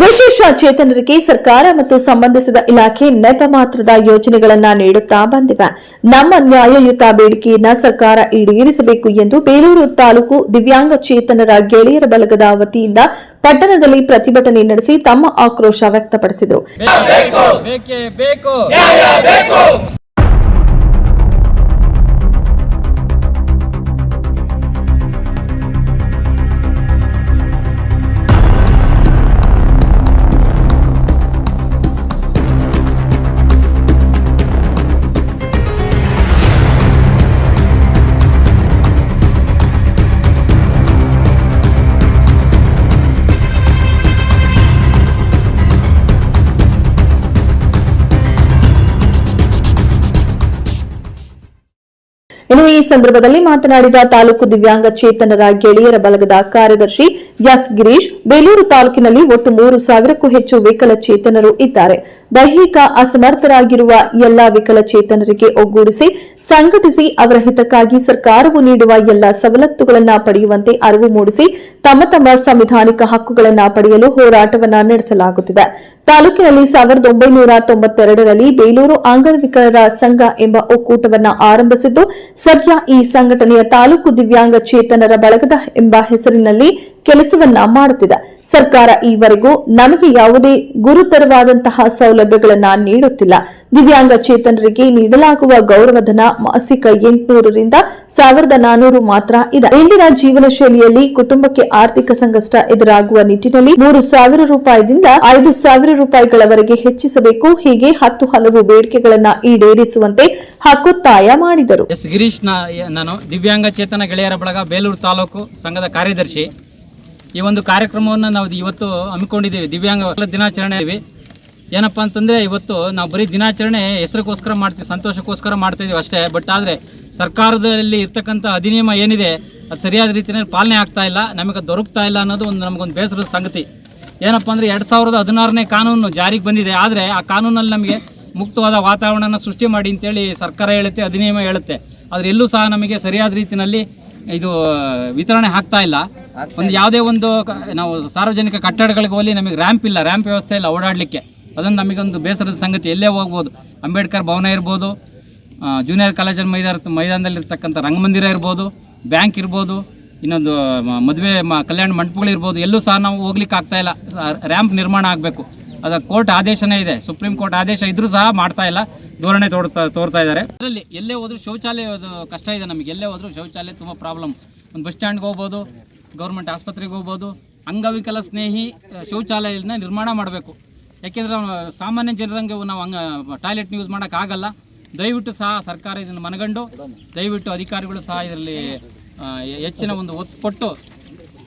ವಿಶೇಷ ಚೇತನರಿಗೆ ಸರ್ಕಾರ ಮತ್ತು ಸಂಬಂಧಿಸಿದ ಇಲಾಖೆ ನೆಪ ಮಾತ್ರದ ಯೋಜನೆಗಳನ್ನು ನೀಡುತ್ತಾ ಬಂದಿವೆ. ನಮ್ಮ ನ್ಯಾಯಯುತ ಬೇಡಿಕೆಯನ್ನ ಸರ್ಕಾರ ಈಡೇರಿಸಬೇಕು ಎಂದು ಬೇಲೂರು ತಾಲೂಕು ದಿವ್ಯಾಂಗ ಚೇತನರ ಗೆಳೆಯರ ಬಲಗದ ವತಿಯಿಂದ ಪಟ್ಟಣದಲ್ಲಿ ಪ್ರತಿಭಟನೆ ನಡೆಸಿ ತಮ್ಮ ಆಕ್ರೋಶ ವ್ಯಕ್ತಪಡಿಸಿದರು. ಈ ಸಂದರ್ಭದಲ್ಲಿ ಮಾತನಾಡಿದ ತಾಲೂಕು ದಿವ್ಯಾಂಗ ಚೇತನರ ಗೆಳೆಯರ ಬಲಗದ ಕಾರ್ಯದರ್ಶಿ ಎಸ್ ಗಿರೀಶ್, ಬೇಲೂರು ತಾಲೂಕಿನಲ್ಲಿ ಒಟ್ಟು ಮೂರು ಸಾವಿರಕ್ಕೂ ಹೆಚ್ಚು ವಿಕಲಚೇತನರು ಇದ್ದಾರೆ. ದೈಹಿಕ ಅಸಮರ್ಥರಾಗಿರುವ ಎಲ್ಲಾ ವಿಕಲಚೇತನರಿಗೆ ಒಗ್ಗೂಡಿಸಿ, ಸಂಘಟಿಸಿ ಅವರ ಹಿತಕ್ಕಾಗಿ ಸರ್ಕಾರವು ನೀಡುವ ಎಲ್ಲ ಸವಲತ್ತುಗಳನ್ನು ಪಡೆಯುವಂತೆ ಅರಿವು ಮೂಡಿಸಿ, ತಮ್ಮ ತಮ್ಮ ಸಂವಿಧಾನಿಕ ಹಕ್ಕುಗಳನ್ನು ಪಡೆಯಲು ಹೋರಾಟವನ್ನು ನಡೆಸಲಾಗುತ್ತಿದೆ. ತಾಲೂಕಿನಲ್ಲಿ ಸಾವಿರದ ಒಂಬೈನೂರ ತೊಂಬತ್ತೆರಡರಲ್ಲಿ ಬೇಲೂರು ಅಂಗವಿಕಲರ ಸಂಘ ಎಂಬ ಒಕ್ಕೂಟವನ್ನು ಆರಂಭಿಸಿದ್ದು ಸದ್ಯ ಈ ಸಂಘಟನೆಯ ತಾಲೂಕು ದಿವ್ಯಾಂಗ ಚೇತನರ ಬಳಗದ ಎಂಬ ಹೆಸರಿನಲ್ಲಿ ಕೆಲಸವನ್ನ ಮಾಡುತ್ತಿದೆ. ಸರ್ಕಾರ ಈವರೆಗೂ ನಮಗೆ ಯಾವುದೇ ಗುರುತರವಾದಂತಹ ಸೌಲಭ್ಯಗಳನ್ನ ನೀಡುತ್ತಿಲ್ಲ. ದಿವ್ಯಾಂಗ ಚೇತನರಿಗೆ ನೀಡಲಾಗುವ ಗೌರವಧನ ಮಾಸಿಕ ಎಂಟುನೂರರಿಂದ ಸಾವಿರದ ನಾನೂರು ಮಾತ್ರ ಇದೆ. ಇಂದಿನ ಜೀವನ ಶೈಲಿಯಲ್ಲಿ ಕುಟುಂಬಕ್ಕೆ ಆರ್ಥಿಕ ಸಂಕಷ್ಟ ಎದುರಾಗುವ ನಿಟ್ಟಿನಲ್ಲಿ ಮೂರು ಸಾವಿರ ರೂಪಾಯಿದಿಂದ ಐದು ಸಾವಿರ ರೂಪಾಯಿಗಳವರೆಗೆ ಹೆಚ್ಚಿಸಬೇಕು. ಹೀಗೆ ಹತ್ತು ಹಲವು ಬೇಡಿಕೆಗಳನ್ನ ಈಡೇರಿಸುವಂತೆ ಹಕ್ಕೊತ್ತಾಯ ಮಾಡಿದರು. ನಾ ನಾನು ದಿವ್ಯಾಂಗ ಚೇತನ ಗೆಳೆಯರ ಬಳಗ ಬೇಲೂರು ತಾಲೂಕು ಸಂಘದ ಕಾರ್ಯದರ್ಶಿ. ಈ ಒಂದು ಕಾರ್ಯಕ್ರಮವನ್ನು ನಾವು ಇವತ್ತು ಹಮ್ಮಿಕೊಂಡಿದ್ದೀವಿ. ದಿವ್ಯಾಂಗ ದಿನಾಚರಣೆ ಇವೆ ಏನಪ್ಪ ಅಂತಂದರೆ ಇವತ್ತು ನಾವು ಬರೀ ದಿನಾಚರಣೆ ಹೆಸರಿಗೋಸ್ಕರ ಮಾಡ್ತೀವಿ, ಸಂತೋಷಕ್ಕೋಸ್ಕರ ಮಾಡ್ತಾಯಿದ್ದೀವಿ ಅಷ್ಟೇ. ಬಟ್ ಆದರೆ ಸರ್ಕಾರದಲ್ಲಿ ಇರ್ತಕ್ಕಂಥ ಅಧಿನಿಯಮ ಏನಿದೆ, ಅದು ಸರಿಯಾದ ರೀತಿಯಲ್ಲಿ ಪಾಲನೆ ಆಗ್ತಾ ಇಲ್ಲ, ನಮಗೆ ದೊರಕ್ತಾ ಇಲ್ಲ ಅನ್ನೋದು ಒಂದು ನಮಗೊಂದು ಬೇಸರದ ಸಂಗತಿ. ಏನಪ್ಪ ಅಂದರೆ ಎರಡು ಸಾವಿರದ ಹದಿನಾರನೇ ಕಾನೂನು ಜಾರಿಗೆ ಬಂದಿದೆ. ಆದರೆ ಆ ಕಾನೂನಲ್ಲಿ ನಮಗೆ ಮುಕ್ತವಾದ ವಾತಾವರಣನ ಸೃಷ್ಟಿ ಮಾಡಿ ಅಂತೇಳಿ ಸರ್ಕಾರ ಹೇಳುತ್ತೆ, ಅಧಿನಿಯಮ ಹೇಳುತ್ತೆ. ಆದರೆ ಎಲ್ಲೂ ಸಹ ನಮಗೆ ಸರಿಯಾದ ರೀತಿಯಲ್ಲಿ ಇದು ವಿತರಣೆ ಆಗ್ತಾ ಇಲ್ಲ. ಒಂದು ಯಾವುದೇ ಒಂದು ನಾವು ಸಾರ್ವಜನಿಕ ಕಟ್ಟಡಗಳಿಗೆ ಹೋಗಿ ನಮಗೆ ರ್ಯಾಂಪ್ ಇಲ್ಲ ರ್ಯಾಂಪ್ ವ್ಯವಸ್ಥೆ ಇಲ್ಲ ಓಡಾಡಲಿಕ್ಕೆ. ಅದೊಂದು ನಮಗೊಂದು ಬೇಸರದ ಸಂಗತಿ. ಎಲ್ಲೇ ಹೋಗ್ಬೋದು. ಅಂಬೇಡ್ಕರ್ ಭವನ ಇರ್ಬೋದು ಜೂನಿಯರ್ ಕಾಲೇಜಲ್ಲಿ ಮೈದಾನ ಮೈದಾನದಲ್ಲಿರ್ತಕ್ಕಂಥ ರಂಗಮಂದಿರ ಇರ್ಬೋದು ಬ್ಯಾಂಕ್ ಇರ್ಬೋದು ಇನ್ನೊಂದು ಮದುವೆ ಮ ಕಲ್ಯಾಣ ಮಂಟಪಗಳಿರ್ಬೋದು ಎಲ್ಲೂ ಸಹ ನಾವು ಹೋಗ್ಲಿಕ್ಕೆ ಆಗ್ತಾ ಇಲ್ಲ. ರ್ಯಾಂಪ್ ನಿರ್ಮಾಣ ಆಗಬೇಕು. ಅದು ಕೋರ್ಟ್ ಆದೇಶನೇ ಇದೆ. ಸುಪ್ರೀಂ ಕೋರ್ಟ್ ಆದೇಶ ಇದ್ರೂ ಸಹ ಮಾಡ್ತಾ ಇಲ್ಲ. ಧೋರಣೆ ತೋರ್ತಾ ತೋರ್ತಾ ಇದ್ದಾರೆ. ಅದರಲ್ಲಿ ಎಲ್ಲೇ ಹೋದ್ರೂ ಶೌಚಾಲಯ ಕಷ್ಟ ಇದೆ ನಮಗೆ. ಎಲ್ಲೇ ಹೋದ್ರೂ ಶೌಚಾಲಯ ತುಂಬ ಪ್ರಾಬ್ಲಮ್ ಒಂದು ಬಸ್ ಸ್ಟ್ಯಾಂಡ್ಗೆ ಹೋಗ್ಬೋದು ಗೌರ್ಮೆಂಟ್ ಆಸ್ಪತ್ರೆಗೆ ಹೋಗ್ಬೋದು, ಅಂಗವಿಕಲ ಸ್ನೇಹಿ ಶೌಚಾಲಯನ ನಿರ್ಮಾಣ ಮಾಡಬೇಕು. ಯಾಕೆಂದರೆ ಸಾಮಾನ್ಯ ಜನರಂಗೆ ನಾವು ಹಂಗ ಟಾಯ್ಲೆಟ್ ಯೂಸ್ ಮಾಡೋಕ್ಕಾಗಲ್ಲ ದಯವಿಟ್ಟು ಸಹ ಸರ್ಕಾರ ಇದನ್ನು ಮನಗಂಡು, ದಯವಿಟ್ಟು ಅಧಿಕಾರಿಗಳು ಸಹ ಇದರಲ್ಲಿ ಹೆಚ್ಚಿನ ಒಂದು ಒತ್ತು ಕೊಟ್ಟು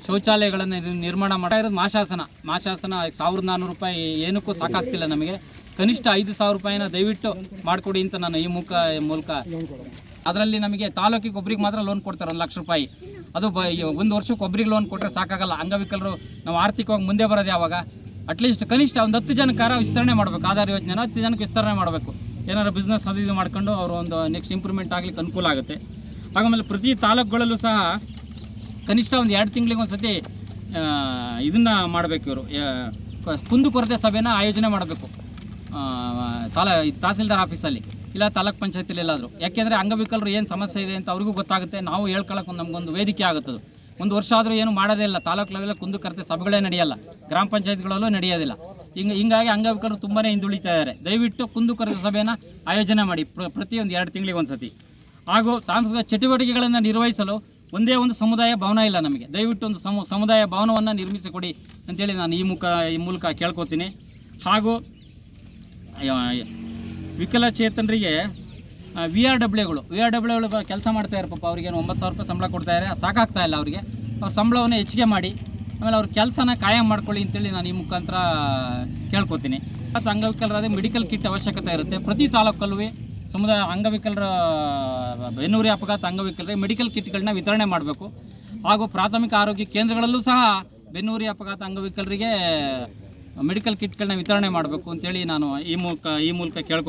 ಶೌಚಾಲಯಗಳನ್ನು ನಿರ್- ನಿರ್ಮಾಣ ಮಾಡ್ತಾ ಇರೋದು ಮಾಶಾಸನ ಮಾಶಾಸನ ಸಾವಿರದ ನಾನ್ನೂರು ರೂಪಾಯಿ ಏನಕ್ಕೂ ಸಾಕಾಗ್ತಿಲ್ಲ ನಮಗೆ. ಕನಿಷ್ಠ ಐದು ಸಾವಿರ ರೂಪಾಯಿನ ದಯವಿಟ್ಟು ಮಾಡಿಕೊಡಿ ಅಂತ ನಾನು ಈ ಮುಖ ಮೂಲಕ. ಅದರಲ್ಲಿ ನಮಗೆ ತಾಲೂಕಿಗೆ ಒಬ್ರಿಗೆ ಮಾತ್ರ ಲೋನ್ ಕೊಡ್ತಾರೆ ಒಂದು ಲಕ್ಷ ರೂಪಾಯಿ. ಅದು ಒಂದು ವರ್ಷಕ್ಕೆ ಒಬ್ರಿಗೆ ಲೋನ್ ಕೊಟ್ಟರೆ ಸಾಕಾಗಲ್ಲ. ಅಂಗವಿಕಲರು ನಾವು ಆರ್ಥಿಕವಾಗಿ ಮುಂದೆ ಬರೋದು ಯಾವಾಗ? ಅಟ್ಲೀಸ್ಟ್ ಕನಿಷ್ಠ ಒಂದು ಹತ್ತು ಜನಕ್ಕಾರ ವಿಸ್ತರಣೆ ಮಾಡಬೇಕು. ಆಧಾರ ಯೋಜನೆನ ಹತ್ತು ಜನಕ್ಕೆ ವಿಸ್ತರಣೆ ಮಾಡಬೇಕು. ಏನಾರು ಬಿಸ್ನೆಸ್ ಅದು ಇದು ಮಾಡ್ಕೊಂಡು ಅವರು ಒಂದು ನೆಕ್ಸ್ಟ್ ಇಂಪ್ರೂವ್ಮೆಂಟ್ ಆಗ್ಲಿಕ್ಕೆ ಅನುಕೂಲ ಆಗುತ್ತೆ. ಆಮೇಲೆ ಪ್ರತಿ ತಾಲೂಕುಗಳಲ್ಲೂ ಸಹ ಕನಿಷ್ಠ ಒಂದು ಎರಡು ತಿಂಗಳಿಗೆ ಒಂದು ಸತಿ ಇದನ್ನು ಮಾಡಬೇಕು ಇವರು. ಕುಂದುಕೊರತೆ ಸಭೆನ ಆಯೋಜನೆ ಮಾಡಬೇಕು. ತಾಲ ತಹಸೀಲ್ದಾರ್ ಆಫೀಸಲ್ಲಿ, ಇಲ್ಲ ತಾಲೂಕ್ ಪಂಚಾಯತಿಲಿ ಎಲ್ಲಾದರೂ. ಯಾಕೆಂದರೆ ಅಂಗವಿಕಲರು ಏನು ಸಮಸ್ಯೆ ಇದೆ ಅಂತ ಅವ್ರಿಗೂ ಗೊತ್ತಾಗುತ್ತೆ. ನಾವು ಹೇಳ್ಕೊಳ್ಳೋಕೆ ಒಂದು ನಮಗೊಂದು ವೇದಿಕೆ ಆಗುತ್ತದೆ. ಒಂದು ವರ್ಷ ಆದರೂ ಏನು ಮಾಡೋದೇ ಇಲ್ಲ. ತಾಲೂಕು ಲೆವೆಲ್ ಕುಂದುಕೊರತೆ ಸಭೆಗಳೇ ನಡೆಯಲ್ಲ. ಗ್ರಾಮ ಪಂಚಾಯತ್ಗಳಲ್ಲೂ ನಡೆಯೋದಿಲ್ಲ. ಹಿಂಗೆ, ಹಿಂಗಾಗಿ ಅಂಗವಿಕಲರು ತುಂಬಾ ಹಿಂದುಳಿತಾ ಇದ್ದಾರೆ. ದಯವಿಟ್ಟು ಕುಂದುಕೊರತೆ ಸಭೆನ ಆಯೋಜನೆ ಮಾಡಿ. ಪ್ರ, ಪ್ರತಿಯೊಂದು ಎರಡು ತಿಂಗಳಿಗೆ ಒಂದು ಸತಿ ಹಾಗೂ ಸಾಂಸ್ಕೃತಿಕ ಚಟುವಟಿಕೆಗಳನ್ನು ನಿರ್ವಹಿಸಲು ಒಂದೇ ಒಂದು ಸಮುದಾಯ ಭವನ ಇಲ್ಲ ನಮಗೆ. ದಯವಿಟ್ಟು ಒಂದು ಸಮು, ಸಮುದಾಯ ಭವನವನ್ನು ನಿರ್ಮಿಸಿಕೊಡಿ ಅಂತೇಳಿ ನಾನು ಈ ಮುಖ, ಈ ಮೂಲಕ ಕೇಳ್ಕೊತೀನಿ. ಹಾಗೂ ವಿಕಲಚೇತನರಿಗೆ ವಿ ಆರ್ ಡಬ್ಲ್ಯೂಗಳು ವಿ ಆರ್ ಡಬ್ಲ್ಯೂಗಳು ಕೆಲಸ ಮಾಡ್ತಾ ಇದ್ದಾರೆ ಪಾಪ ಏನು ಒಂಬತ್ತು ಸಾವಿರ ರೂಪಾಯಿ ಸಂಬಳ ಕೊಡ್ತಾ ಇದ್ದಾರೆ. ಸಾಕಾಗ್ತಾ ಇಲ್ಲ ಅವರಿಗೆ. ಅವ್ರ ಸಂಬಳವನ್ನು ಹೆಚ್ಚಿಗೆ ಮಾಡಿ, ಆಮೇಲೆ ಅವ್ರ ಕೆಲಸನ ಕಾಯಂ ಮಾಡ್ಕೊಳ್ಳಿ ಅಂತೇಳಿ ನಾನು ಈ ಮುಖಾಂತರ ಕೇಳ್ಕೊತೀನಿ. ಮತ್ತು ಅಂಗವಿಕಲರಾದ ಮೆಡಿಕಲ್ ಕಿಟ್ ಅವಶ್ಯಕತೆ ಇರುತ್ತೆ. ಪ್ರತಿ ತಾಲೂಕಲ್ಲೂ ಸಮುದಾಯ ಅಂಗವಿಕಲರ, ಬೆನ್ನೂರಿ ಅಪಘಾತ ಅಂಗವಿಕಲರಿಗೆ ಮೆಡಿಕಲ್ ಕಿಟ್ಗಳನ್ನ ವಿತರಣೆ ಮಾಡಬೇಕು. ಹಾಗೂ ಪ್ರಾಥಮಿಕ ಆರೋಗ್ಯ ಕೇಂದ್ರಗಳಲ್ಲೂ ಸಹ ಬೆನ್ನೂರಿ ಅಪಘಾತ ಅಂಗವಿಕಲರಿಗೆ ಮೆಡಿಕಲ್ ಕಿಟ್ಗಳನ್ನ ವಿತರಣೆ ಮಾಡಬೇಕು ಅಂತೇಳಿ ನಾನು ಈ ಮೂಲಕ ಈ ಮೂಲಕ ಕೇಳ್ಕೊ